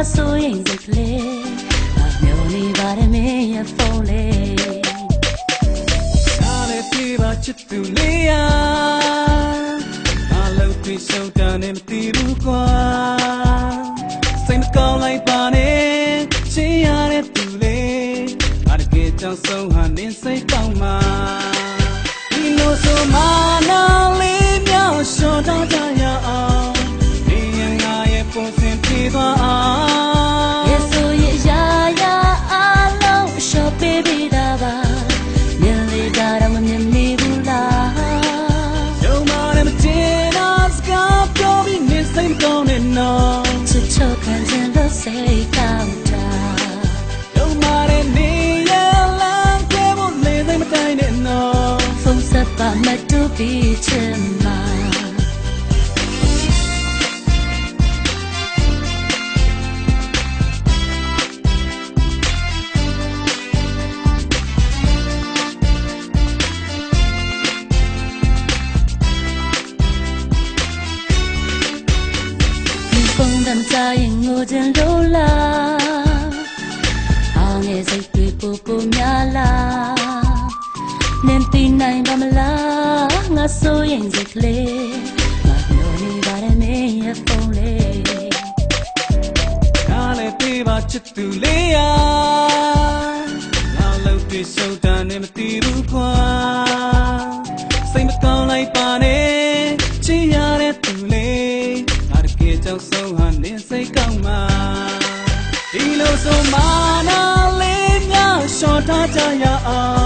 လားငါဆိုရင်စိတ်ကလေးငါမျောနေပါတယ်မင်းရဲ့ဖုန်းလေးနားလေပြေပါချစ်သူလေးယာအလုံးပြေဆုံးတာနဲ့မတီးဘူးကွာစိတ်မကောင်းလိုက်ပါနဲ့ချင်ရတဲ့သူလေးအတကယ်ကြောင့်ဆုံးဟာန န်းဆက်ပါမတူပြီးချင်မှာဒီဖုန်းတမ်းကြရင်ငိုခြင်းလို့ နင်သိနိုင်ပါမလားငါဆိုရင်စိတ်ကလေးငါမျောနေပါတယ်မင်းရဲ့ဖုန်းလေးနားလေပြေပါချစ်သူလေးယာနောက်လို့တွေ့ရှုံးတာနဲ့မတီးဘူးခွာစိတ်မကောင်းလိုက်ပါနဲ့ချင်ရတဲ့သူလေးငါတကယ်ကြောင့်ဆုံးဟာနင်းစိတ်ကောင်းမှာဒီလိုဆိုမနာလေးများရှော့ထားကြရအောင်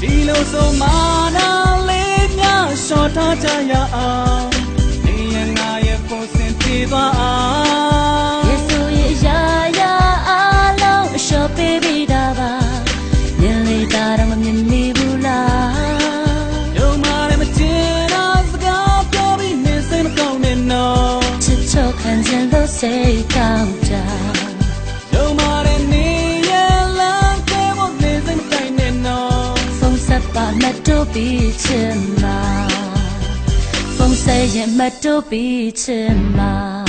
ဒီလိုဆိုမာနာလေးများရှော့ထားကြရအောင်နေရငါရဲ့ပုံစံပြေသွားအောင်ရဲ့ဆိုရဲ့ရာရာအလုံးရှော့ပေး မတူပြီးချင်မှာဖုန်းဆက်ရင်မတူပြီးချင်မှာ